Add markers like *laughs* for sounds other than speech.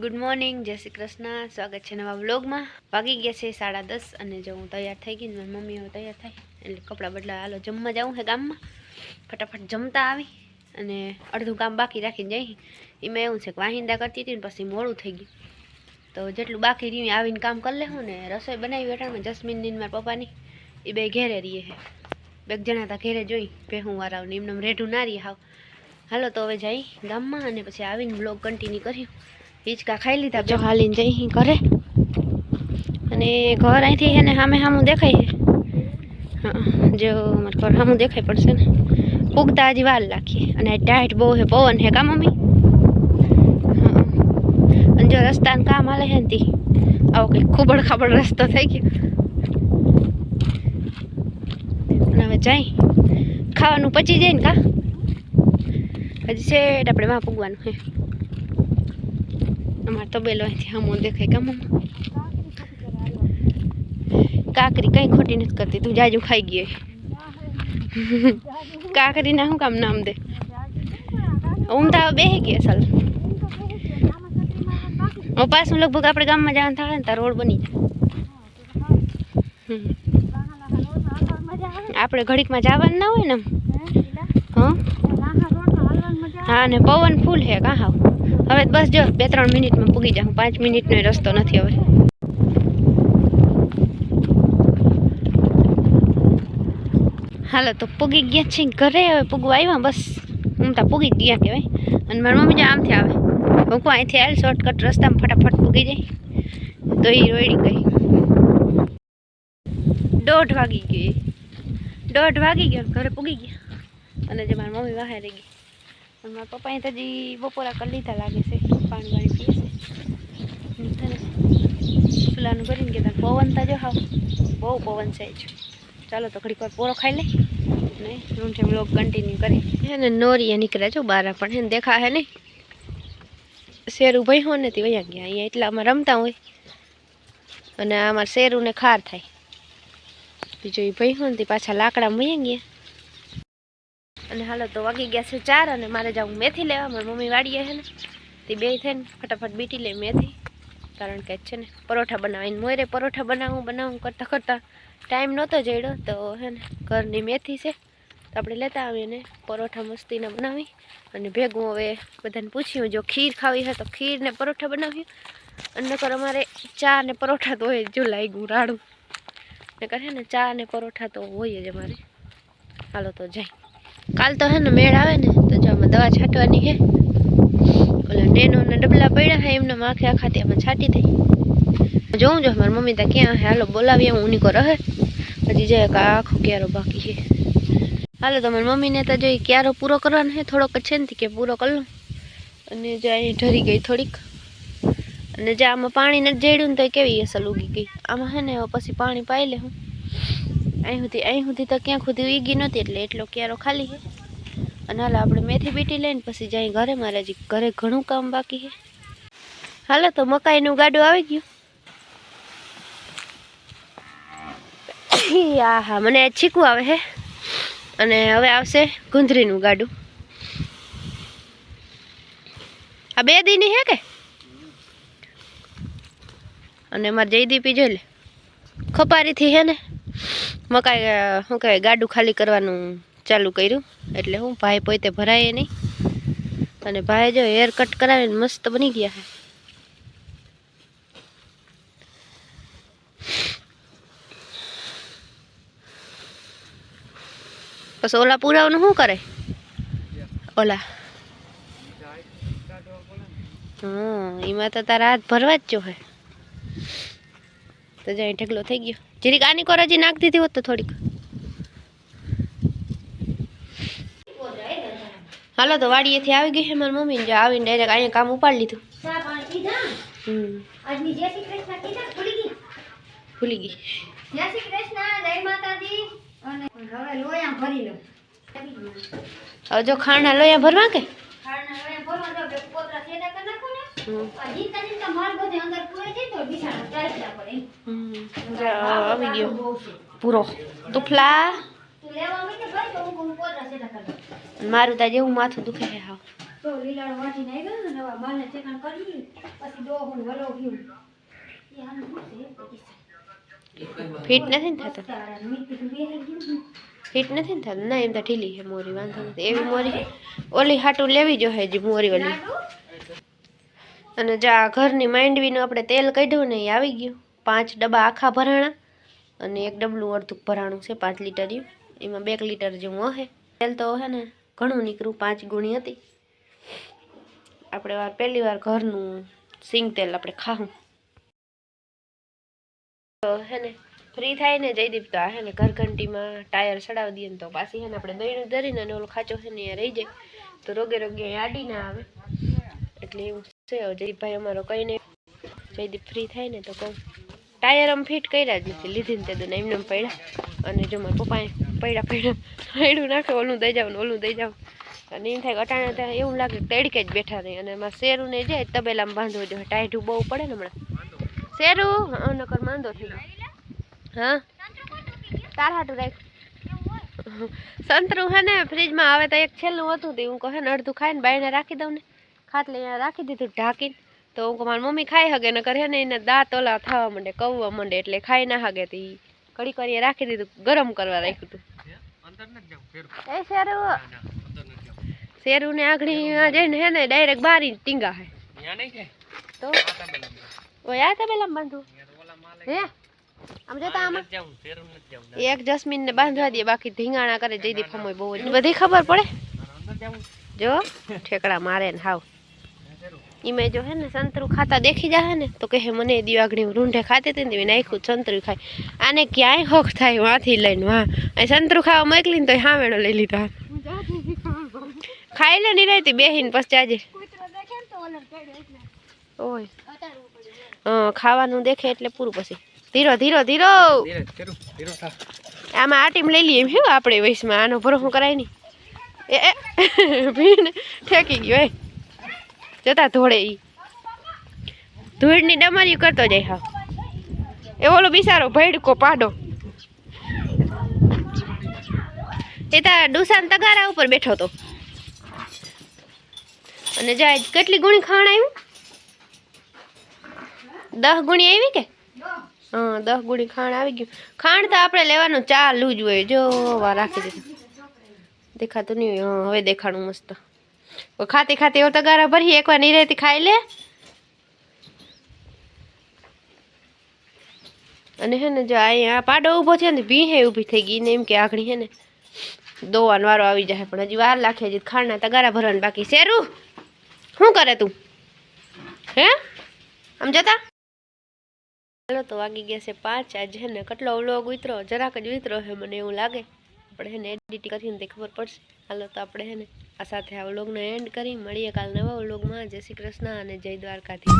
Good morning જય શ્રી કૃષ્ણ. સ્વાગત છે નવા વ્લોગમાં. વાગી ગયા છે સાડા દસ અને જો હું તૈયાર થઈ ગઈ ને મારી મમ્મી હવે તૈયાર થાય. એટલે કપડાં બદલા હાલો જમવા જાઉં છે ગામમાં. ફટાફટ જમતા આવી અને અડધું કામ બાકી રાખીને જઈ. એમાં એવું છે કે વાહિંદા કરતી હતી ને પછી મોડું થઈ ગયું. તો જેટલું બાકી રહ્યું આવીને કામ કરી લેવું ને રસોઈ બનાવી વેટાણમાં જસ્મીનની મારા પપ્પાની. એ બે ઘેરે રહીએ છે બે જણા હતા ઘેરે જોઈ, ભેહું વારાવને એમને રેઢું ના રહીએ હાવ. હાલો તો હવે જઈ ગામમાં અને પછી આવીને બ્લોગ કન્ટિન્યુ કર્યું. હિંચકા ખાઈ લીધા જો હાલીને જઈ અહીં ઘરે. અને ઘર અહીંથી એને સામે સામું દેખાય છે હા, જો મારે ઘર સામું દેખાય પડશે ને. પૂગતા હજી વાર લાગીએ અને ટાઈટ બહુ હે પવન હે કા મમ્મી? હા. અને જો રસ્તાનું કામ હાલે હે તી. આવો કંઈક ખૂબડ ખાબડ રસ્તો થઈ ગયો. અને હવે જાય. ખાવાનું પચી જાય ને કા? હજી છેટ આપણે વાં પૂગવાનું છે અમારે તબેલો અહીંથી હમો દેખાય કામ કાકરી કઈ ખોટી નથી કરતી. તું જાજુ ખાઈ ગઈ *laughs* કાકરી ના શું કામ નામ દે? હું તો હવે બેસી ગઈ અસલ હું પાછું લગભગ આપણે ગામમાં જવાનું થાય ને ત્યાં રોડ બની જાય. આપણે ઘડીકમાં જવાનું ના હોય ને આમ. હા? હા? ને પવન ફૂલ છે કાં હાવ. હવે બસ જો, બે ત્રણ મિનિટમાં પૂગી જાઉં. પાંચ મિનિટનો રસ્તો નથી હવે. હાલો, તો પૂગી ગયા છે ઘરે. હવે પૂગવા આવ્યા, બસ. હું તો પૂગી ગયા કહેવાય. અને મારી મમ્મી જો આમથી આવે. હું કહું અહીંથી આવેલ શોર્ટકટ રસ્તામાં ફટાફટ પૂગી જાય. તો એ રોડી ગઈ. દોઢ વાગી ગઈ. દોઢ વાગી ગયો ઘરે પૂગી ગયા. અને જે મારી મમ્મી બહાર રહી ગઈ. મારા પપ્પાએ તો હજી બપોરા કરી લીધા લાગે છે. પાણી વાણી પીએ છે. ચૂલાનું કરીને કીધા પવન તો જો હાવ, બહુ પવન છે ચાલો તો ઘડીક વાર પોરો ખાઈ લે. ને છે બ્લોગ કન્ટિન્યુ કરી હે ને નોરીએ નીકળ્યા છો બારા પણ, હે ને દેખા હે નહીં. શેરું ભાઈ હો નથી વયા ગયા, અહીંયા એટલામાં રમતા હોય. અને અમારે શેરુને ખાર થાય. બીજો એ ભાઈ હો ને પાછા લાકડા વયા ગયા. અને હાલો તો વાગી ગયા છે ચાર અને મારે જાઉં મેથી લેવા. મારી મમ્મી વાડીએ છે ને, તે બે થઈને ફટાફટ બીટી લે મેથી, કારણ કે છે ને, પરોઠા બનાવીને મોરે પરોઠા બનાવું બનાવું કરતાં કરતાં ટાઈમ નહોતો જડ્યો. તો હે ને, ઘરની મેથી છે, તો આપણે લેતા આવીએ ને પરોઠા મસ્તીના બનાવી અને ભેગું હવે બધાને પૂછ્યું, જો ખીર ખાવી હોય તો ખીર ને પરોઠા બનાવ્યું અને નકર અમારે ચા ને પરોઠા તો હોય જ લાગ્યું રાડું. નકર હે ને, ચા ને પરોઠા તો હોય જ અમારે. હાલો તો જાય. કાલ તો હે ને મેળ આવે ને, તો જો આમાં દવા છાંટવાની છે ઓલા નેનો ને ડબલા પડ્યા છે એમને આખે આખા ત્યાં છાંટી દઈ. જોઉં જો, મારી મમ્મી ત્યાં ક્યાં હે? હાલો, બોલાવીએ, હું નીકો રહે હજી જાય આખો ક્યારો બાકી છે. હાલો, તો મારી મમ્મીને તો જોઈ ક્યારો પૂરો કરવાનો હે, થોડોક છે ને કે પૂરો કરી લઉં. અને જો અહીં ઢરી ગઈ થોડીક. અને જે આમાં પાણી નથી જડ્યું ને, તો કેવી અસલ ઉગી ગઈ? આમાં હે ને પછી પાણી પાઈ લે હું. અહીં સુધી અહીં સુધી તો ક્યાં સુધી ઉગી નહોતી એટલે એટલો ક્યારો ખાલી છે. અને હાલો આપણે મેથી બીટી લઈને પછી જાય ઘરે. મારે હજી ઘરે ઘણું કામ બાકી છે. હાલો, તો મકાઈનું ગાડું આવી ગયું. આ હા મને છીકું આવે છે અને હવે આવશે ગુંદરીનું ગાડું. આ બે દીની હે કે? અને મારે જયદીપી જોઈ લે. ખપારીથી હે ને? મકાઈ શું કહેવાય, ગાડું ખાલી કરવાનું ચાલુ કર્યું. એટલે હું ભાઈ પોતે ભરાય નહીં. અને ભાઈ જો હેર કટ કરાવીને મસ્ત બની ગયા છે. પછી ઓલા પુરાવનું શું કરે? ઓલા. હા એમાં તો તારા હાથ ભરવા જ જો હે. તો જાય ઢગલો થઈ ગયો. જરીક આની કોર હજી નાખી દીધી હોત તો થોડીક. હાલો તો વાડીએથી આવી ગઈ છે મારી મમ્મી જો આવીને ડાયરેક્ટ અહીંયા કામ ઉપાડી લીધું. ચા પાણી પીધા? હમ. આજની જય શ્રી કૃષ્ણ કીધા ભૂલી ગઈ? ભૂલી ગઈ. જય શ્રી કૃષ્ણ જય માતાજી. અને હવે લોયા ભરી લો હવે જો ખાંડા લોયા ભરવા કે? ખારના લોયા ભરવા દો બે પોતરા છેડા કરી આવી ગયો. પૂરો. દઉં. મારું તા જેવું માથું દુખે છે, હા. ફિટ નથી ને થતો? ફિટ નથી ને થતું? ના, એમ તો ઢીલી છે મોરી, વાંધો નથી. એવી મોરી. ઓલી હાટું લેવી જો હે મોરી ઓલી. અને જા ઘરની માંડવીનું આપણે તેલ કાઢ્યું ને એ આવી ગયું. પાંચ ડબ્બા આખા ભરાણા અને એક ડબલું અડધું ભરાણું છે, પાંચ લીટરનું એમાં બે લીટર જેવું હશે. તેલ તો હે ને ઘણું નીકળ્યું, પાંચ ગુણી હતી. આપણે વાર પહેલી વાર ઘરનું સિંગ તેલ આપણે ખાવું તો હે ને ફ્રી થાય ને જયદીપ તો આ હે ને ઘરઘંટીમાં ટાયર ચડાવી દઈએ ને તો પાછી હે ને આપણે દહીણું ધરીને ઓલું ખાચો છે ને રહી જાય. તો રોગે રોગે આડી ના આવે. એટલે એવું. છે જયદીપભાઈ અમારો કંઈ નહીં જયદીપ ફ્રી થાય ને તો કહું. ટાયર આમ ફિટ કર્યા જ નથી. લીધી ને તે દોને એમને એમ પડ્યા. અને જો મારા પપ્પાએ પડ્યા પડ્યા પડ્યું નાખે, ઓલું દઈ જાવ ને ઓલું દઈ જાવ. અને એમ થાય અટાણે ત્યાં એવું લાગે તડકે જ બેઠા રહી. અને એમાં શેરું ને જાય તબેલામાં બાંધવો જોઈએ. ટાઈઢું બહુ પડે ને હમણાં. શેરું? નકર માંદો થઈ હા? તાર હાટું રાખ. સંતરું હે ને ફ્રીજમાં આવે તો એક છેલ્લું હતું તે. હું કહે ને, અડધું ખાઈને બાઈને રાખી દઉં ને. ખાટલે અહીંયા રાખી દીધું ઢાંકીને. તો હું મારી મમ્મી ખાઈ હગે ને કરે ને એને દાંત ઓલા થવા માંડે કવવા માંડે એટલે ખાઈ ના હગે. તો ઈ ઘડીક વાર રાખી દીધું ગરમ કરવા રાખ્યું હતું. એ શેરું? શેરું ને આઘડીમાં જઈને હે ને ડાયરેક્ટ બારી ટીંગા હે. તો? ઓય આ તબેલામાં બાંધું? હે? આમ જતા આમાં? એક જસ્મીન ને બાંધવા દે બાકી ધીંગાણા કરે જયદીપ હમોય બહુ બધી ખબર પડે? જો ઠેકડા મારે ને હાવ. ઈમે જો હે ને સંતરું ખાતા દેખી જાય ને, તો કહે મને દિવાગણી રૂંઢે ખાતી હતી ને નાખ્યું, સંતરું ખાય. આને ક્યાંય હક થાય વાંથી લઈને, વાહ. અહીં સંતરું ખાવા મોકલીને તો હામેડો લઈ લીધો ખાઈ લે નિરાયતી બેહીને, પછી આજે. ઓય. ખાવાનું દેખે એટલે પૂરું પછી. ધીરો ધીરો ધીરો. આમાં આ ટીમ લઈ લઈએ એમ શું આપણે વયસમાં. આનો ભરોસો કરાય નહીં. એ ઠેકી ગયો, એ. જતા ધોળે ઈ. ધૂળની ડમરી કરતો જાય હા. એ ઓલો બિસારો ભેડકો પાડો. એ તા ડુસાન તગારા ઉપર બેઠો તો. અને જાય કેટલી ગુણી ખાણ આવ્યું દહ ગુણી આવી કે? હા દસ ગુણી ખાણ આવી ગયું. ખાંડ તો આપણે લેવાનું ચાલુ જ હોય. જો રાખી દીધું. દેખાતું નહીં હવે દેખાણું મસ્ત. ખાતી ખાતી એવો તગારા ભરી એકવાર નિરેતી ખાઈ લે. અને હે ને જો અહીંયા પાડો ઊભો છે ને, ભીહે ઊભી થઈ ગઈ ને એમ કે આગળ હે ને, દોવાનો વારો આવી જાય પણ હજી વાર લાખે હજી ખાંડના તગારા ભરવાના બાકી શેરું શું કરે તું? હે? આમ જતા? ચાલો તો વાગી ગયા છે પાંચ, આજે હે ને કેટલો વ્લોગ ઉતરો, જરાક જ ઉતરો હે મને એવું લાગે. આપણે એને એડિટિંગ કરીને તે ખબર પડશે. હાલો તો આપણે હેને આ સાથે આ વ્લોગને એન્ડ કરી, મળીએ કાલ નવા વ્લોગમાં. જય શ્રી કૃષ્ણ અને જય દ્વારકાથી